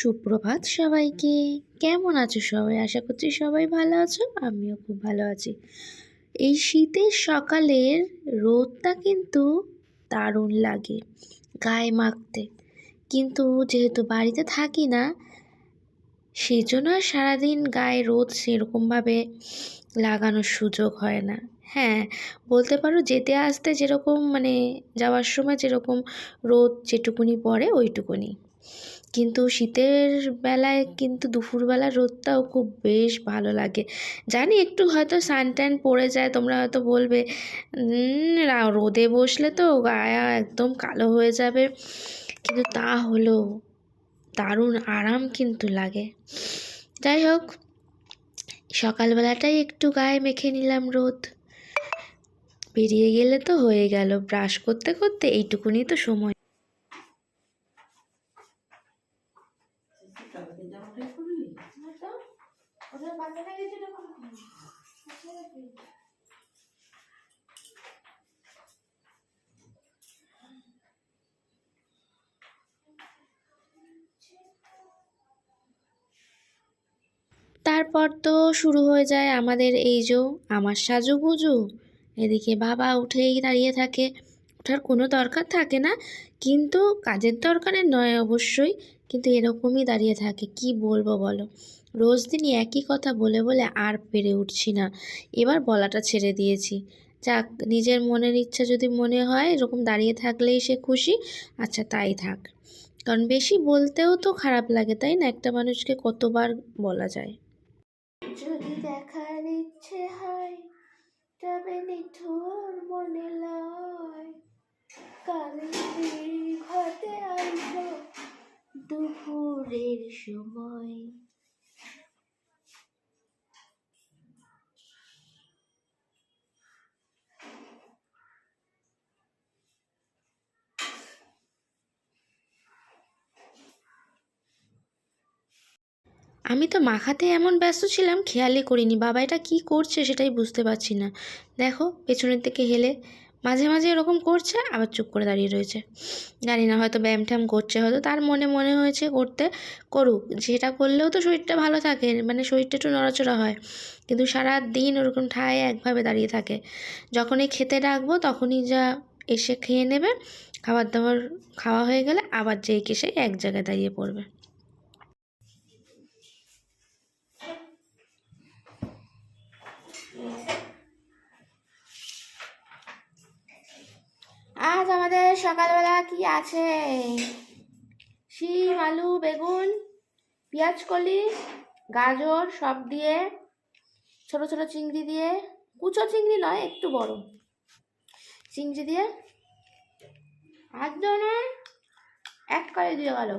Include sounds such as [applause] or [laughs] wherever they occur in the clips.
সুপ্রভাত সবাইকে। কেমন আছো সবাই? আশা করছি সবাই ভালো আছো, আমিও খুব ভালো আছি। এই শীতের সকালের রোদটা কিন্তু দারুণ লাগে গায়ে মাখতে। কিন্তু যেহেতু বাড়িতে থাকি না সেই জন্য সারাদিন গায়ে রোদ সেরকমভাবে লাগানোর সুযোগ হয় না। হ্যাঁ বলতে পারো যেতে আসতে যেরকম মানে যাওয়ার সময় যেরকম রোদ যেটুকুনি পড়ে ওইটুকুনি। কিন্তু শীতের বেলায় কিন্তু দুপুরবেলা রোদটাও খুব বেশ ভালো লাগে। জানি একটু হয়তো সান ট্যান পড়ে যায় তোমরা হয়তো বলবে "উম, রোদে বসলে তো গায়ে একদম কালো হয়ে যাবে। কিন্তু তা হলো দারুণ আরাম কিন্তু লাগে। যাই হোক সকালবেলাটাই একটু গায়ে মেখে নিলাম রোদ। বেরিয়ে গেলে তো হয়ে গেল ব্রাশ করতে করতে এইটুকুনি তো সময়। তারপর তো শুরু হয়ে যায় আমাদের এই যে আমার সাজু সাজুগুজু এদিকে বাবা উঠেই দাঁড়িয়ে থাকে। ওঠার কোনো দরকার থাকে না, কিন্তু কাজের দরকারে নয় অবশ্যই, কিন্তু এরকমই দাঁড়িয়ে থাকে। কি বলব বলো? রোজ দিনই একই কথা বলে বলে আর পেরে উঠছি না। এবার বলাটা ছেড়ে দিয়েছি। যাক, নিজের মনের ইচ্ছা যদি মনে হয়, এরকম দাঁড়িয়ে থাকলেই সে খুশি। আচ্ছা তাই থাক। কারণ বেশি বলতেও তো খারাপ লাগে, তাই না? একটা মানুষকে কতবার বলা যায়। যদি দেখার ইচ্ছে হয়, তবে মনে লয়। ঘটে দুপুরের সময়। আমি তো মাখাতে এমন ব্যস্ত ছিলাম, খেয়ালই করিনি। বাবা এটা কী করছে সেটাই বুঝতে পারছি না। দেখো, পেছনের দিকে হেলে মাঝে মাঝে এরকম করছে, আবার চুপ করে দাঁড়িয়ে রয়েছে। জানি না, হয়তো ব্যায়াম ট্যায়াম করছে, হয়তো তার মনে মনে হয়েছে করতে করুক। যেটা করলেও তো শরীরটা ভালো থাকে মানে শরীরটা একটু নড়াচড়া হয়। কিন্তু সারা দিন ওরকম ঠায় একভাবে দাঁড়িয়ে থাকে। যখনই খেতে ডাকবো, তখনই যা এসে খেয়ে নেবে, খাবার দাবার খাওয়া হয়ে গেলে আবার যেই কেসে এক জায়গায় দাঁড়িয়ে পড়বে। আজ আমাদের সকালবেলা কি আছে? শিম, আলু, বেগুন, পেঁয়াজ, কলি, গাজর সব দিয়ে, ছোট ছোট চিংড়ি দিয়ে, কুচো চিংড়ি নয়, একটু বড়। চিংড়ি দিয়ে একদম নয় এক কালে দিয়ে গেল।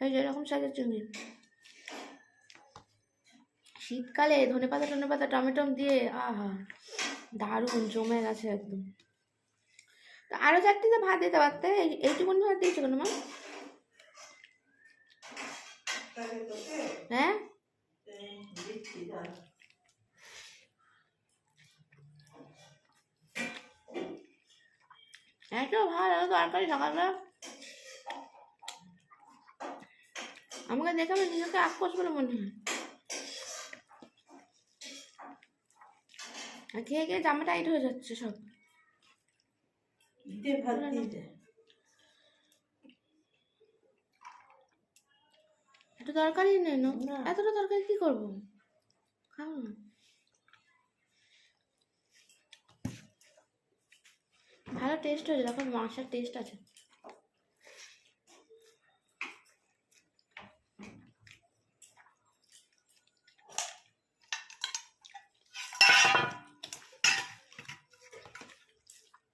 এই যে এরকম সাইজের চিংড়ি। শীতকালে ধনে পাতা টনে পাতা টমেটো দিয়ে, আহা, দারুণ জমে গেছে একদম। তো আরও চারটিতে ভাত দিতে পারতে। এই- এইটুকুন ভাত দিয়েছ কেন মা? হ্যাঁ? এত ভালো এত তরকারি সকালবেলা। আমাকে দেখে আমার নিজেকে আক্রোশ বলে মনে হয়। খেয়ে খেয়ে জামা টাইট হয়ে যাচ্ছে সব। দে ভাত একটু তরকারি নেই না। এতটা তরকারি কি করব? খাও না। ভালো টেস্ট হয়েছে দেখো মাংসের টেস্ট আছে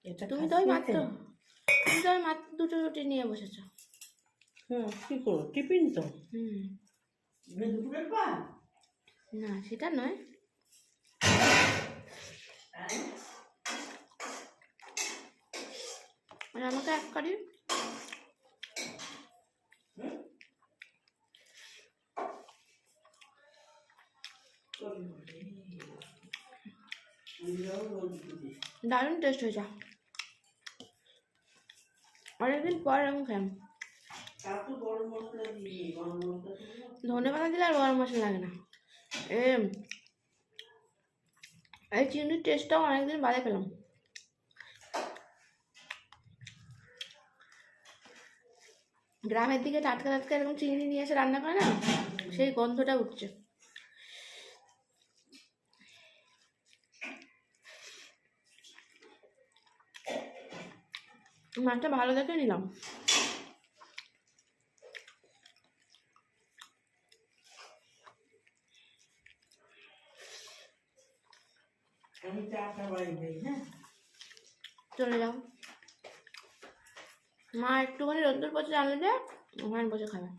এটা তুমি তো ওই মাত্র তুমি তো ওই মাত্র দুটো রুটি নিয়ে বসেছো। হ্যাঁ কি করো টিফিন তো। হুম। না সেটা নয়। আর আমাকে এক কারি। দারুণ টেস্ট হয়ে হয়েছে। অনেকদিন পর খেলাম এত ধনে পাতা দিলে আর গরম মশলা লাগে না। এই চিংড়ির টেস্টটাও অনেকদিন বাদে পেলাম। গ্রামের দিকে টাটকা টাটকা এরকম চিংড়ি নিয়ে এসে রান্না করে না, সেই গন্ধটা উঠছে। মাছটা ভালো দেখে নিলাম। হ্যাঁ? চলে যাও। মা একটুখানি রোদ্দুর পচে জানলে যে ওখানে বসে খাবে।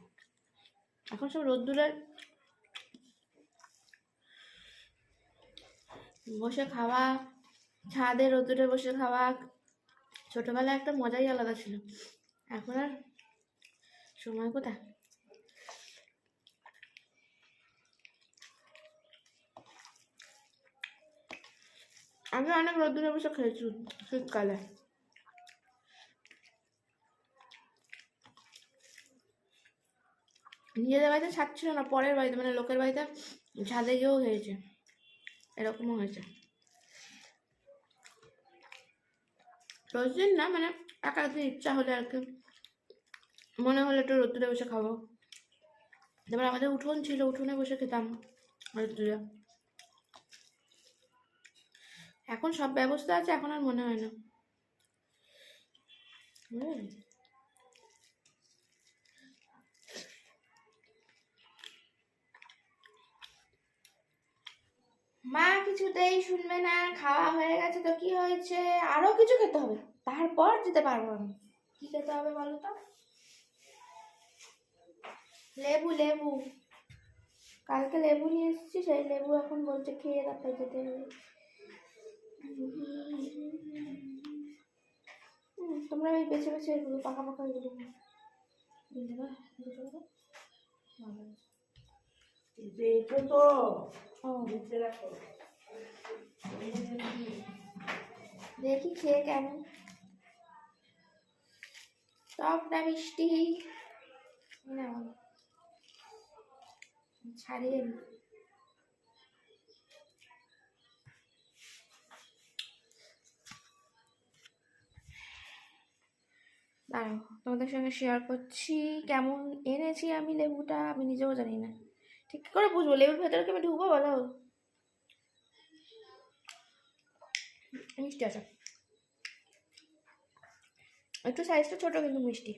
এখন সব রোদ্দুরের বসে খাওয়া ছাদে রোদ্দুরে বসে খাওয়া ছোটোবেলায় একটা মজাই আলাদা ছিল। এখন আর সময় কোথায়? আমি অনেক রোদ্দুরে বসে খেয়েছি শীতকালে। নিজেদের বাড়িতে ছাদ ছিল না, পরের বাড়িতে মানে লোকের বাড়িতে ছাদে গিয়েও হয়েছে এরকমও হয়েছে। রোজদিন না মানে একা একদিন ইচ্ছা হলে আর কি। মনে হলে একটু রোদ্দুরে বসে খাব। তারপর আমাদের উঠোন ছিল, উঠোনে বসে খেতাম রোদ্দুরে। এখন সব ব্যবস্থা আছে, এখন আর মনে হয় না। মা কিছুতেই শুনবে না, খাওয়া হয়ে গেছে তো কি হয়েছে আরও কিছু খেতে হবে, তারপর যেতে পারব আমি কি খেতে হবে বলো তো লেবু লেবু কালকে লেবু নিয়ে এসেছি, সেই লেবু এখন বলছে খেয়ে তারপর যেতে হবে তোমরা ওই বেছে বেছে এগুলো পাকা পাকা এগুলো। ভালো। এইটা রাখো দেখি খেয়ে কেমন। টক না মিষ্টি? ছাড়িয়ে দাঁড়াও, তোমাদের সঙ্গে শেয়ার করছি। কেমন এনেছি আমি লেবুটা? আমি নিজেও জানি না। ঠিক কি করে বুঝব লেবুর ভেতরে কি আমি ঢুকবো বলো মিষ্টি আছে একটু সাইজটা ছোট কিন্তু মিষ্টি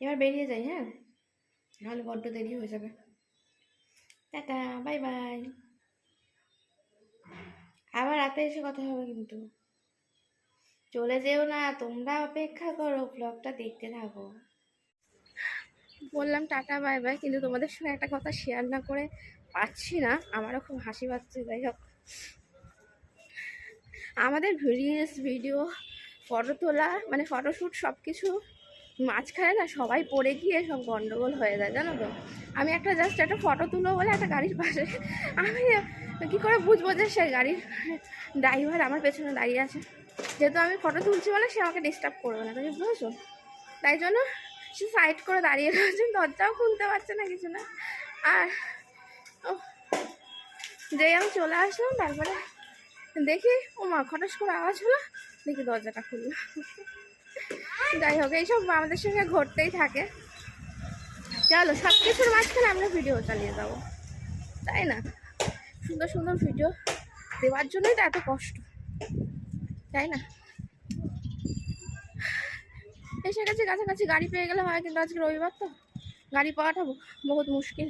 এবার বেরিয়ে যাই হ্যাঁ নাহলে বড্ড দেরি হয়ে যাবে টাটা, বাই বাই। আবার রাতে এসে কথা হবে কিন্তু। চলে যেও না, তোমরা অপেক্ষা করো ব্লগটা দেখতে থাকো। বললাম টাটা, বাই বাই, কিন্তু তোমাদের সঙ্গে একটা কথা শেয়ার না করে পাচ্ছি না, আমারও খুব হাসি পাচ্ছে, যাই হোক। আমাদের রিলস ভিডিও ফটো তোলা মানে ফটোশ্যুট সব কিছু মাঝখানে না সবাই পড়ে গিয়ে সব গন্ডগোল হয়ে যায়, জানো তো? আমি একটা জাস্ট একটা ফটো তুলবো বলে একটা গাড়ির পাশে [laughs] আমি কী করে বুঝব যে সে গাড়ির ড্রাইভার আমার পেছনে দাঁড়িয়ে আছে? যেহেতু আমি ফটো তুলছি বলে সে আমাকে ডিস্টার্ব করবে না, তুমি বুঝেছ? তাই জন্য সে সাইড করে দাঁড়িয়ে রয়েছে দরজাও খুলতে পারছে না কিছু না। আর ও যেই আমি চলে আসলাম, তারপরে দেখি ও মা খটাস করে আওয়াজ হলো, দেখি দরজাটা খুললো। যাই হোক, এইসব আমাদের সঙ্গে ঘটতেই থাকে। চলো সব কিছুর মাঝখানে আমরা ভিডিও চালিয়ে যাব। তাই না? সুন্দর সুন্দর ভিডিও দেওয়ার জন্যই তো এত কষ্ট। তাই না? এসে গেছে, কাছাকাছি গাড়ি পেয়ে গেলে হয় কিন্তু আজকে রবিবার তো। গাড়ি পাওয়াটা বহুত মুশকিল।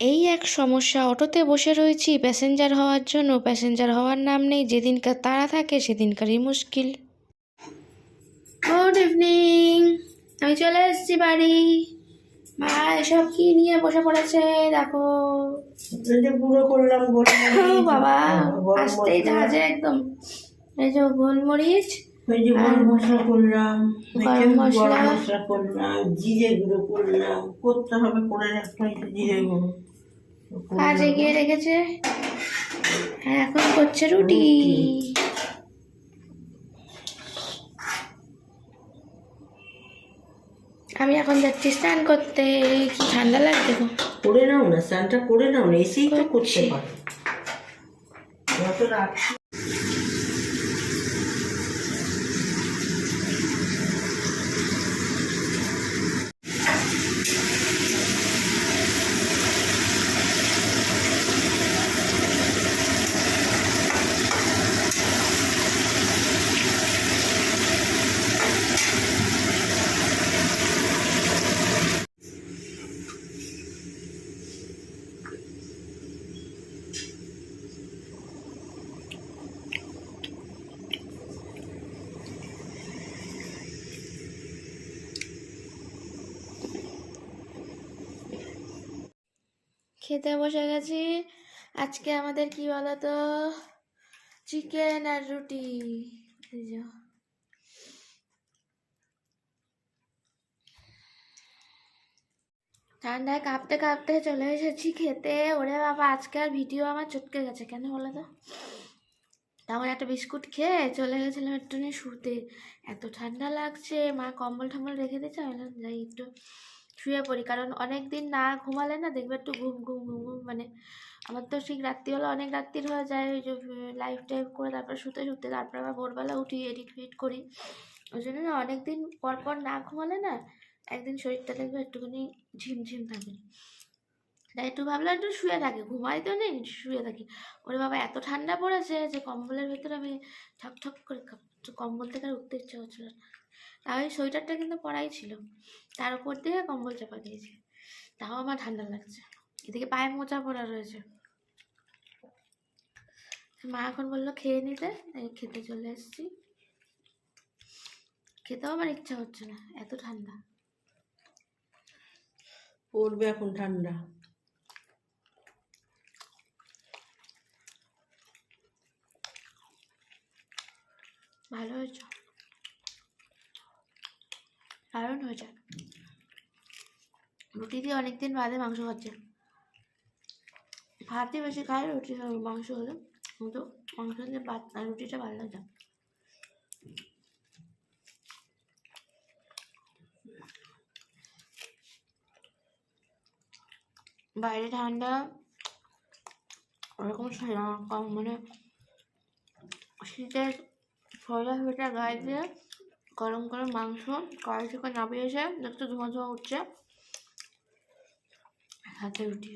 এই এক সমস্যা। অটোতে বসে রয়েছি প্যাসেঞ্জার হওয়ার জন্য। প্যাসেঞ্জার হওয়ার নাম নেই যেদিনকার তারা থাকে সেদিনকারই মুশকিল। গুড ইভিনিং আমি চলে এসেছি বাড়ি। মা এসব কি নিয়ে বসে পড়েছে দেখো। করলাম বাবা গরম আসতেই জাহাজে একদম। এই যে গোলমরিচ ওই যে গরম মশলা করলাম গরম মশলা। করলাম জিরে গুঁড়ো করলাম করতে হবে করে রাখতে হয় জিরে গুঁড়ো। কাজ এগিয়ে রেখেছে। এখন করছে রুটি। আমি এখন যাচ্ছি স্নান করতে। কি ঠান্ডা লাগছে গো? করে নাও না স্নানটা করে নাও না এসেই তো করতে করছি। পারো। যত খেতে বসে গেছি। আজকে আমাদের কি বলতো? চিকেন আর রুটি। ঠান্ডায় কাঁপতে কাঁপতে চলে এসেছি খেতে। ওরে বাবা, আজকে আর ভিডিও আমার চটকে গেছে কেন বলো তো? তখন একটা বিস্কুট খেয়ে চলে গেছিলাম একটুখানি শুতে। এত ঠান্ডা লাগছে, মা কম্বল টম্বল রেখে দিয়েছে, আমি যাই একটু শুয়ে পড়ি। কারণ অনেক দিন না ঘুমালে না দেখবে একটু ঘুম ঘুম ঘুম ঘুম মানে আমার তো ঠিক রাত্রিবেলা অনেক রাত্রির হয়ে যায়, ওই যে লাইফ টাইপ করে তারপর শুতে শুতে, তারপর আবার ভোরবেলা উঠি এডিট ফিট করি। ওই জন্য না অনেক দিন পর পর না ঘুমালে না একদিন শরীরটা দেখবে একটুখানি ঝিমঝিম থাকে। তাই একটু ভাবলাম একটু শুয়ে থাকি, ঘুমাই তো নেই, শুয়ে থাকি। ওরে বাবা, এত ঠান্ডা পড়েছে যে কম্বলের ভেতরে আমি ঠক ঠক করে কম্বল থেকে আর উঠতে ইচ্ছে হচ্ছিল না। তাও এই সোয়েটারটা কিন্তু পরাই ছিল। তার উপর দিয়ে কম্বল চাপা দিয়েছি। তাও আমার ঠান্ডা লাগছে। এদিকে পায়ে মোচা পরা রয়েছে। মা এখন বলল খেয়ে নিতে। তাই খেতে চলে এসেছি। খেতেও আমার ইচ্ছা হচ্ছে না এত ঠান্ডা। পড়বে এখন ঠান্ডা। ভালো হয়েছে? দারুণ যায়। রুটি দিয়ে অনেকদিন বাদে মাংস খাচ্ছে ভাতই বেশি খায় রুটি মাংস হলে। কিন্তু মাংস দিয়ে ভাত রুটিটা ভালো লাগে বাইরে ঠান্ডা, ওরকম কম মানে শীতের সোয়েটার সোয়েটার গায়ে দিয়ে গরম গরম মাংস কড়াই থেকে নামিয়ে এসে দেখতে ধোঁয়া ধোঁয়া উঠছে। হাতে রুটি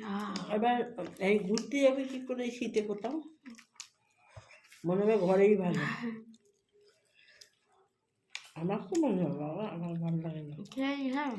এবার এই ঘুরতে যাবে কি করে শীতে কোথাও? মনে হবে ঘরেই ভালো। আমার তো মনে হয় বাবা আমার ভালো লাগে না। সেই হ্যাঁ।